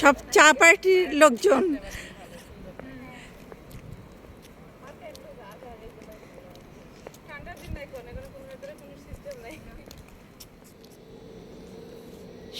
সব চা পার্টির লোকজন।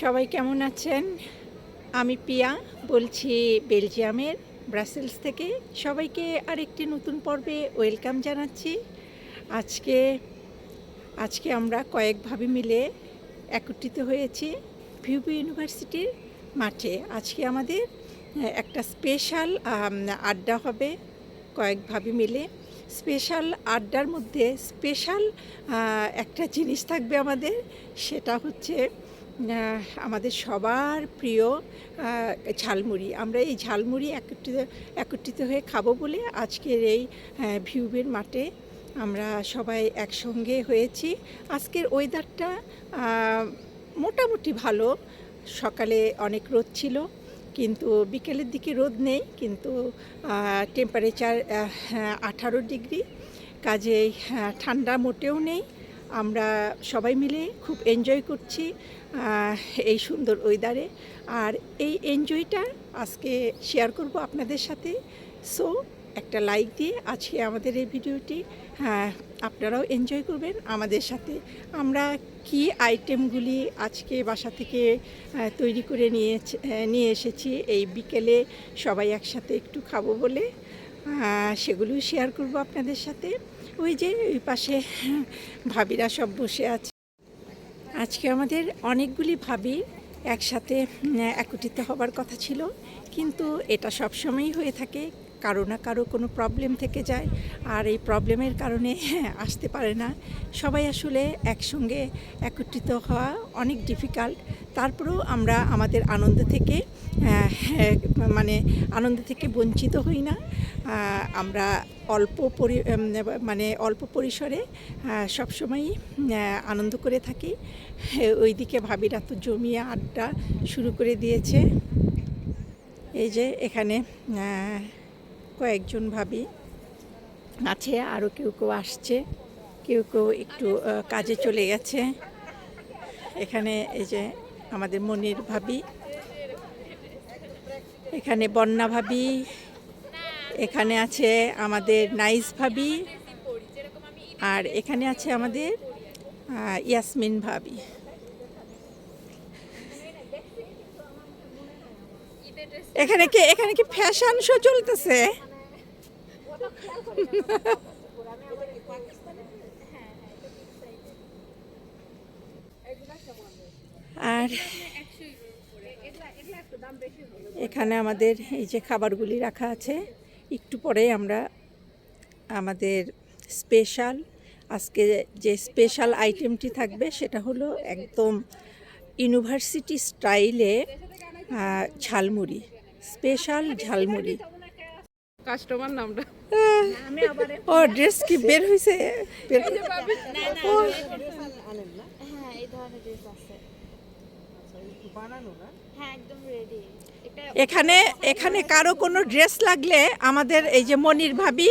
সবাই কেমন আছেন? আমি পিয়া, বলছি বেলজিয়ামের, ব্রাসেলস থেকে। সবাইকে আরেকটি নতুন পর্বে ওয়েলকাম জানাচ্ছি। আজকে আজকে আমরা কয়েকভাবে মিলে একত্রিত হয়েছি ভিউবি ইউনিভার্সিটির মাঠে। আজকে আমাদের একটা স্পেশাল আড্ডা হবে কয়েকভাবে মিলে। স্পেশাল আড্ডার মধ্যে স্পেশাল একটা জিনিস থাকবে আমাদের, সেটা হচ্ছে আমাদের সবার প্রিয় ঝালমুড়ি। আমরা এই ঝালমুড়ি একত্রিত একত্রিত হয়ে খাব বলে আজকের এই ভিউবের মাঠে আমরা সবাই একসঙ্গে হয়েছি। আজকের ওয়েদারটা মোটামুটি ভালো। সকালে অনেক রোদ ছিল কিন্তু বিকেলের দিকে রোদ নেই কিন্তু টেম্পারেচার আঠারো ডিগ্রি। কাজেই আহ, ঠান্ডা মোটেও নেই। আমরা সবাই মিলে খুব এনজয় করছি এই সুন্দর ওয়েদারে। আর এই এনজয়টা আজকে শেয়ার করব আপনাদের সাথে। সো একটা লাইক দিয়ে আজকে আমাদের এই ভিডিওটি হ্যাঁ আপনারাও এনজয় করবেন আমাদের সাথে। আমরা কি আইটেমগুলি আজকে বাসা থেকে তৈরি করে নিয়ে নিয়ে এসেছি, এই বিকেলে সবাই একসাথে একটু খাব বলে সেগুলো শেয়ার করব আপনাদের সাথে। ওই যে, ওই পাশে ভাবিরা সব বসে আছে। আজকে আমাদের অনেকগুলি ভাবি একসাথে একত্রিত হবার কথা ছিল, কিন্তু এটা সবসময়ই হয়ে থাকে। কারও না কারও কোনো প্রবলেম থেকে যায়। আর এই প্রবলেমের কারণে আসতে পারে না। সবাই আসলে একসঙ্গে একত্রিত হওয়া অনেক ডিফিকাল্ট তারপরেও আমরা আমাদের আনন্দ থেকে আহ, মানে আনন্দ থেকে বঞ্চিত হই না। আমরা অল্প পরি মানে অল্প পরিসরে সবসময়ই আনন্দ করে থাকি। ওইদিকে ভাবিরা তো জমিয়ে আড্ডা শুরু করে দিয়েছে। এই যে এখানে কয়েকজন ভাবি আছে আরও কেউ কেউ আসছে, কেউ কেউ একটু কাজে চলে গেছে। এখানে এই যে আমাদের মনির ভাবি, এখানে বন্যা ভাবি, এখানে আছে আমাদের নাইস ভাবি, আর এখানে আছে আমাদের ইয়াসমিন ভাবি। এখানে কি এখানে কি ফ্যাশন শো চলতেছে? আর এখানে আমাদের এই যে খাবারগুলি রাখা আছে, একটু পরে আমরা আমাদের স্পেশাল আজকে যে স্পেশাল আইটেমটি থাকবে সেটা হলো একদম ইউনিভার্সিটি স্টাইলে ঝালমুড়ি। স্পেশাল ঝালমুড়ি। কাস্টমার নামটা। ও ড্রেস কি বের হয়েছে হ্যাঁ এই ধরনের ড্রেস আছে। হ্যাঁ একদম রেডি এখানে এখানে কারও কোনো ড্রেস লাগলে আমাদের এই যে মনির ভাবি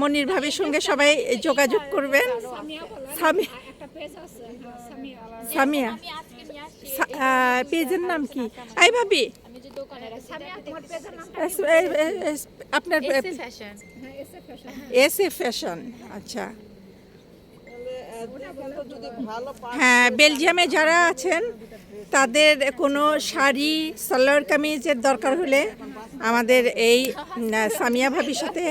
মনির ভাবির সঙ্গে সবাই যোগাযোগ করবেন। সামিয়া। পেজের নাম কি? আই ভাবি আপনার এ ফ্যাশন। আচ্ছা। হ্যাঁ বেলজিয়ামে যারা আছেন তাদের কোনো শাড়ি সালোয়ার কামিজের দরকার হলে আমাদের এই সামিয়া ভাবির সাথে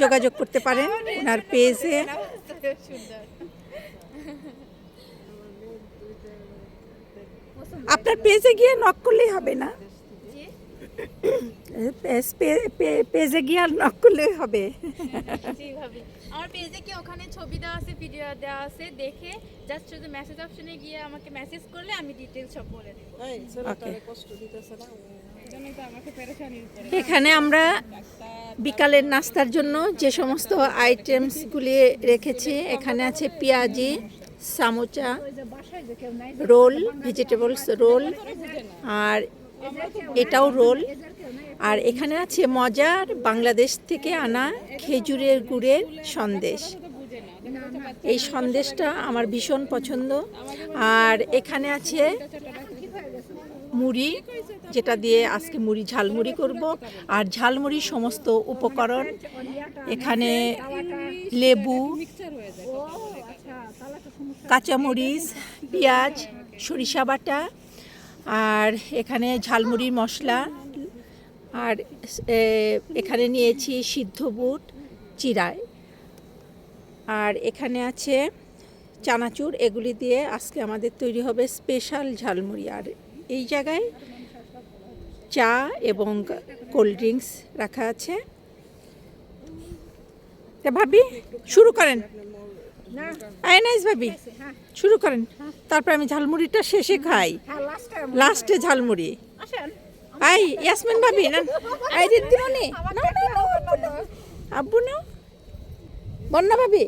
যোগাযোগ করতে পারেন। ওনার পেজে আপনার পেজে গিয়ে নক করলেই হবে না? পেজ- গিয়ে আর নক করলেই হবে আমার পেজে কি ওখানে ছবি দেওয়া আছে ভিডিও দেওয়া আছে দেখে জাস্ট শুধু মেসেজ অপশনে গিয়ে আমাকে মেসেজ করলে আমি ডিটেলস সব বলে দেবো ওকে এখানে আমরা বিকালের নাস্তার জন্য যে সমস্ত আইটেমসগুলি রেখেছি এখানে আছে পেঁয়াজি সামোচা রোল ভেজিটেবলস রোল আর এটাও রোল। আর এখানে আছে মজার বাংলাদেশ থেকে আনা খেজুরের গুড়ের সন্দেশ। এই সন্দেশটা আমার ভীষণ পছন্দ। আর এখানে আছে মুড়ি, যেটা দিয়ে আজকে মুড়ি ঝালমুড়ি করব। আর ঝালমুড়ির সমস্ত উপকরণ। এখানে লেবু, কাঁচামরিচ, পেঁয়াজ, সরিষা বাটা আর এখানে ঝালমুড়ির মশলা, আর এখানে নিয়েছি সিদ্ধ বুট, চিরায়। আর এখানে আছে চানাচুর, এগুলি দিয়ে আজকে আমাদের তৈরি হবে স্পেশাল ঝালমুড়ি। আর এই জায়গায় চা এবং কোল্ড ড্রিঙ্কস রাখা আছে। ভাবি, শুরু করেন। আই নাইস ভাবি। শুরু করেন। তারপর আমি ঝালমুড়িটা শেষে খাই। লাস্টে ঝালমুড়ি। আই ইয়াসমিন ভাবি না আই দিদিমণি না আব্বু না আব্বু না? বন্যা ভাবি?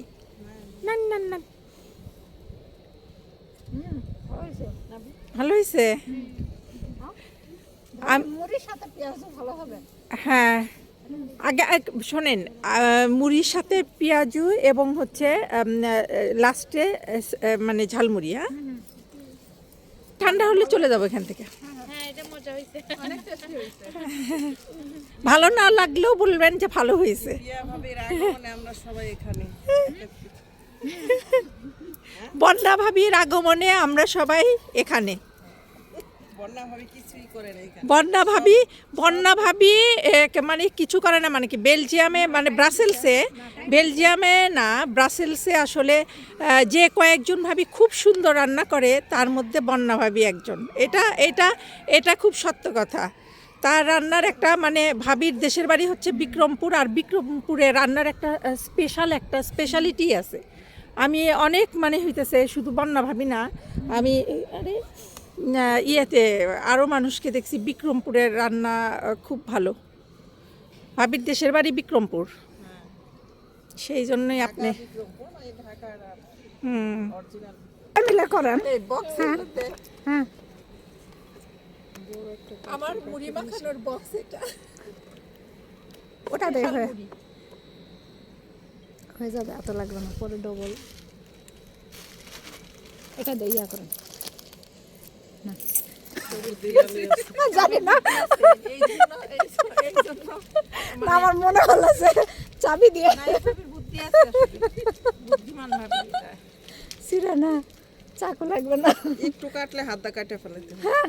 না না না। ভালো হয়েছে? হ্যাঁ। আগে শোনেন মুড়ির সাথে পেঁয়াজু এবং হচ্ছে লাস্টে মানে ঝালমুড়ি হ্যাঁ? ঠান্ডা হলে চলে যাব এখান থেকে। হ্যাঁ এটা মজা হয়েছে ভালো না লাগলেও বলবেন যে ভালো হয়েছে প্রিয়া ভাবির আগমনে আমরা সবাই এখানে। বন্যা ভাবির আগমনে আমরা সবাই এখানে। বন্যা ভাবি বন্যা ভাবি মানে কিছু করে না মানে কি, বেলজিয়ামে মানে ব্রাসেলসে, বেলজিয়ামে না, ব্রাসেলসে আসলে যে কয়েকজন ভাবি খুব সুন্দর রান্না করে, তার মধ্যে বন্যা ভাবি একজন। এটা এটা এটা খুব সত্য কথা। তার রান্নার একটা মানে ভাবির দেশের বাড়ি হচ্ছে বিক্রমপুর, আর বিক্রমপুরে রান্নার একটা স্পেশাল একটা স্পেশালিটি আছে। আমি অনেক মানে হইতেছে, শুধু বন্যা ভাবি না, আমি, আরে ইয়েতে আরও মানুষকে দেখছি বিক্রমপুরের রান্না খুব ভালো। ভাবির দেশের বাড়ি বিক্রমপুর। সেই জন্যই আপনি মানে হুম। করেন। হ্যাঁ। আমার মুড়ি মাখানোর বক্স এটা। ওটা দেখ হয়ে হয়ে যাবে এত লাগবে না পরে ডবল এটা দিয়ে করেন। না। না, আমার মনে হলো যে চাবি দিয়ে। না। ছিঁড়ে না চাকু লাগবে না। একটু কাটলে হাতটা কাটে ফেলাইতে হবে। হ্যাঁ।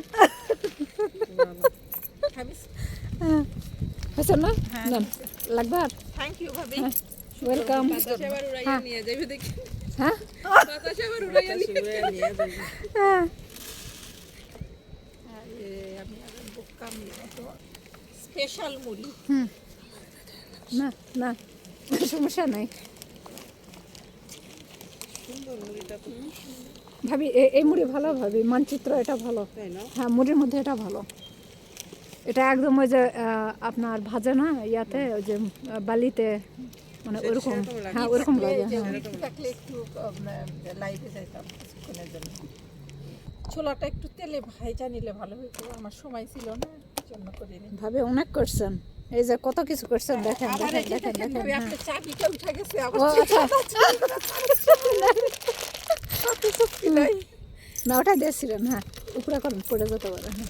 না? হ্যাঁ, লাগবে থ্যাংক ইউ ভাবি। ওয়েলকাম বাতাসে নিয়ে যাবে দেখি। হ্যাঁ। আবার উড়াইয়া নিয়ে যাবে হ্যাঁ আরে, আমি আর স্পেশাল মুড়ি। হুম। না না সমস্যা নাই। সুন্দর মুড়িটা তো। ভাবি এই মুড়ি ভালো ভাবি? মানচিত্র এটা ভালো। হ্যাঁ মুড়ির মধ্যে এটা ভালো। এটা একদম ওই যে আপনার ভাজে না ইয়াতে ওই যে বালিতে মানে ওরকম হ্যাঁ ওরকম লাগে হ্যাঁ। একটু লাইভে যাইতাম কিছুক্ষণের জন্য। ছোলাটা একটু তেলে ভাইজা নিলে ভালো হতো আমার সময় ছিল না জন্য করিনি। ভাবে অনেক করছেন। এই যে কত কিছু করছেন দেখেন আবার দেখেন দেখেন দেখেন হ্যাঁ চাবিটা উঠে গেছে আবার না ওটা দিয়েছিলেন হ্যাঁ উপরে করেন পড়ে যেতে পারে হ্যাঁ।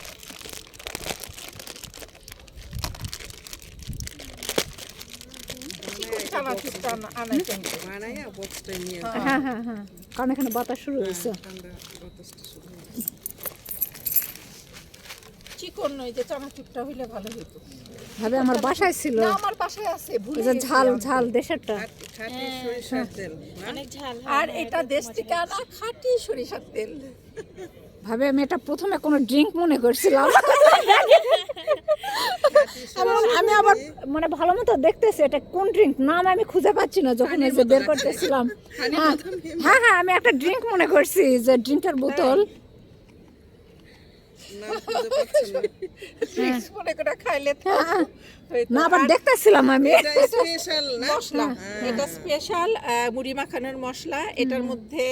হ্যাঁ। হ্যাঁ হ্যাঁ কারণ এখানে বাতাস শুরু হয়েছে ঠান্ডা বাতাসটা শুরু হবে। চিকন নয় যে চানাচুরটা হইলে ভালো হতো ভাবে আমার বাসায় ছিল। আমার বাসায় আছে ঝাল আমি। ঝাল দেশেরটা। খাটি- খাটি সরিষার তেল। না? অনেক ঝাল আর এটা দেশ থেকে আনা খাঁটি সরিষার তেল। ভাবে আমি এটা প্রথমে কোনো ড্রিঙ্ক মনে করছিলাম। আমি- আমি আবার মানে ভালো মতো দেখতেছি এটা কোন ড্রিঙ্ক নাম আমি খুঁজে পাচ্ছি না যখন এই যে বের করতেছিলাম। হ্যাঁ হ্যাঁ হ্যাঁ আমি একটা ড্রিঙ্ক মনে করছি যে ড্রিঙ্কের বোতল। পাচ্ছি না। হ্যাঁ, হইতো। না আবার দেখতেছিলাম আমি। স্পেশাল মশলা। এটা স্পেশাল মুড়ি মাখানোর মশলা। এটার মধ্যে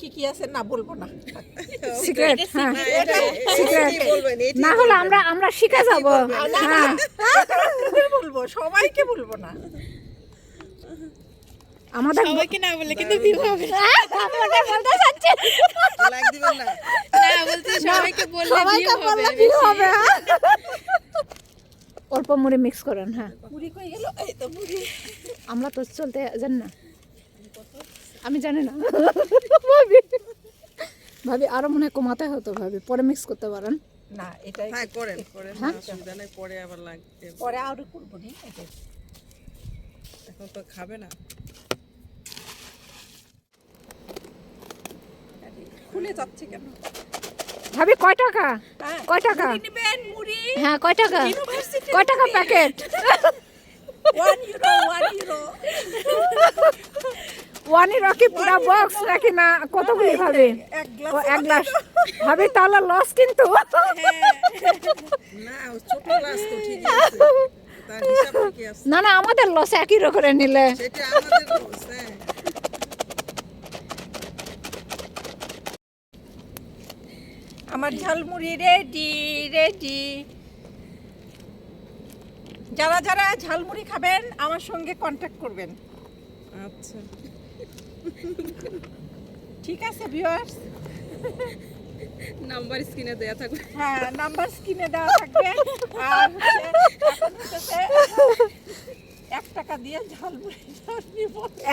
কি কি আছে না বলব না। সিক্রেট হ্যাঁ। না, হলে আমরা আমরা শিখে যাব। হ্যাঁ। বলব সবাইকে বলব না। আমাদের সবাইকে না বলে কিন্তু ভিউ হবে। আমি ওটা বলতে চাচ্ছি। লাইক দিবেন না। না বলতে সবাইকে বললে সবাইকে ভিউ বললে হবে। হ্যাঁ। অল্প মুড়ি মিক্স করেন হ্যাঁ। মুড়ি কই গেল? এই তো মুড়ি। আমরা তো চলতে জানি না। আমি জানি না। ভাবি। ভাবি আরও মনে হয় কমাতে হতো ভাবি। পরে মিক্স করতে পারেন। না এটাই হ্যাঁ করেন করেন। অসুবিধা নেই পরে আবার লাগবে। পরে আরও করব নি। এখন তো খাবে না। খুলে যাচ্ছে কেন? ভাবি কয় টাকা? হ্যাঁ। কয় টাকা? মুড়ি নিবেন মুড়ি? হ্যাঁ কয় টাকা? কয় টাকা packet one euro one euro one euro কি পুরো বক্স নাকি না? কতগুলি ভাবি এক গ্লাস ভাবি তাহলে লস কিন্তু। না ছোট গ্লাস তো ঠিকই আছে। তার হিসাব ঠিকই আছে। না না আমাদের লস একই রো করে নিলে আমার ঝালমুড়ি রেডি রেডি যারা যারা ঝালমুড়ি খাবেন আমার সঙ্গে কন্ট্যাক্ট করবেন। আচ্ছা। ঠিক আছে ভিউয়ার্স নাম্বার স্ক্রিনে দেয়া থাকবে। হ্যাঁ নাম্বার স্ক্রিনে দেওয়া থাকবে। আর হচ্ছে এক টাকা দিয়ে ঝালমুড়ি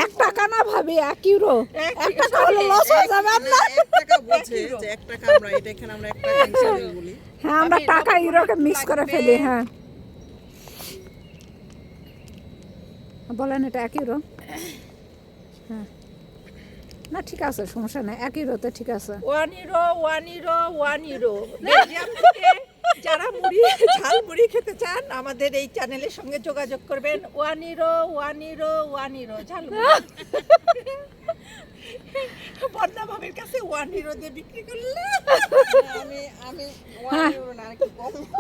এক টাকা না ভাবি এক ইউরো এক টাকা হলে লস হয়ে যাবে আপনার। টাকা বলছে যে এক টাকা আমরা এটা এখানে আমরা এক টাকা হিসাবে বলি হ্যাঁ আমরা টাকা ইউরোকে মিক্স করে ফেলি হ্যাঁ। বলেন এটা এক ইউরো হ্যাঁ। না ঠিক আছে সমস্যা নেই এক ইউরোতে ঠিক আছে। One euro one euro one euro. যারা মুড়ি ঝাল মুড়ি খেতে চান আমাদের এই চ্যানেলের সঙ্গে যোগাযোগ করবেন। One euro one euro one euro ঝাল বন্যা ভাবের কাছে ওয়ান ইউরো দিয়ে বিক্রি করলে। আমি আমি ওয়ান ইউরো না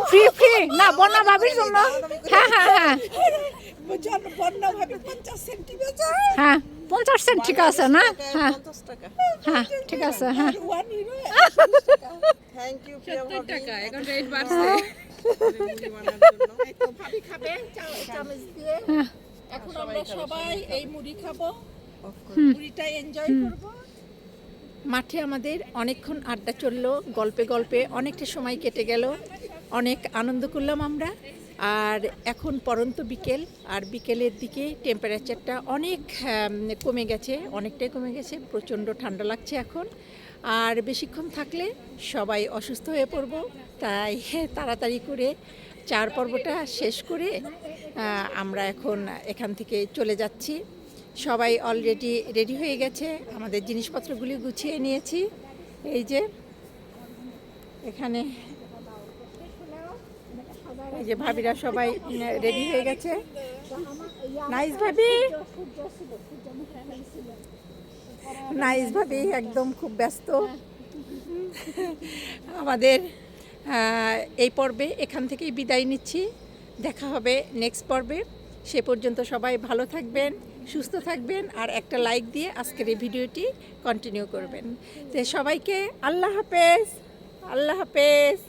ফ্রি ফ্রি না বন্যা ভাবির জন্য। হ্যাঁ হ্যাঁ হ্যাঁ। জন বন্যা ভাবে পঞ্চাশ সেন্টিমিটার হ্যাঁ পঞ্চাশ সেন্ট ঠিক আছে না? হ্যাঁ। টাকা। হ্যাঁ ঠিক আছে হ্যাঁ। ওয়ান থ্যাংক ইউ সত্তর টাকা এখন রেট ভাবি খাবে চামচ দিয়ে। হ্যাঁ এখন আমরা সবাই এই মুড়ি খাব। মুড়িটা এনজয় করব। মাঠে আমাদের অনেকক্ষণ আড্ডা চলল, গল্পে গল্পে অনেকটা সময় কেটে গেল, অনেক আনন্দ করলাম আমরা। আর এখন পরন্ত বিকেল, আর বিকেলের দিকে টেম্পারেচারটা অনেক কমে গেছে, অনেকটাই কমে গেছে, প্রচণ্ড ঠান্ডা লাগছে এখন। আর বেশিক্ষণ থাকলে সবাই অসুস্থ হয়ে পড়ব, তাই তাড়াতাড়ি করে চার পর্বটা শেষ করে আমরা এখন এখান থেকে চলে যাচ্ছি। সবাই অলরেডি রেডি হয়ে গেছে। আমাদের জিনিসপত্রগুলি গুছিয়ে নিয়েছি। এই যে, এখানে এই যে ভাবিরা সবাই রেডি হয়ে গেছে। নাইস ভাবি! নাইস ভাবি, একদম খুব ব্যস্ত। আমাদের এই পর্বে এখান থেকেই বিদায় নিচ্ছি। দেখা হবে নেক্সট পর্বে। সে পর্যন্ত সবাই ভালো থাকবেন। সুস্থ থাকবেন আর একটা লাইক দিয়ে আজকের এই ভিডিওটি কন্টিনিউ করবেন। তো সবাইকে আল্লাহ হাফেজ আল্লাহ হাফেজ।